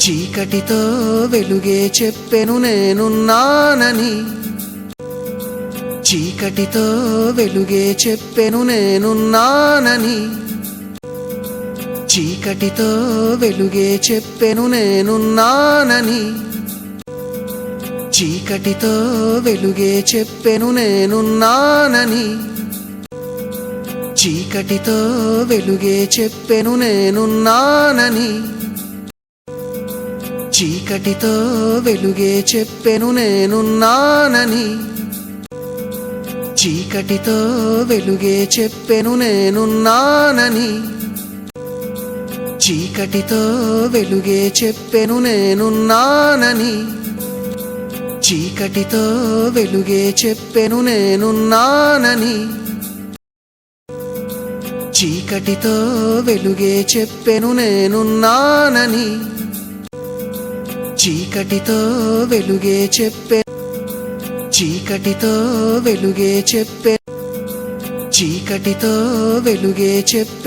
చీకటితో వెలుగే చెప్పెను నేనున్నానని. చీకటితో వెలుగే చెప్పెను నేనున్నానని. చీకటితో వెలుగే చెప్పెను నేనున్నానని. చీకటితో వెలుగే చెప్పెను నేనున్నానని. చీకటితో వెలుగే చెప్పెను నేనున్నానని. చీకటితో వెలుగే చెప్పెను నేనున్నానని. చీకటితో వెలుగే చెప్పెను నేనున్నానని. చీకటితో వెలుగే చెప్పెను నేనున్నానని. చీకటితో వెలుగే చెప్పెను నేనున్నానని. చీకటితో వెలుగే చెప్పెను నేనున్నానని. చీకటితో వెలుగే చెప్పే చీకటితో వెలుగే చెప్పే చీకటితో వెలుగే చెప్పే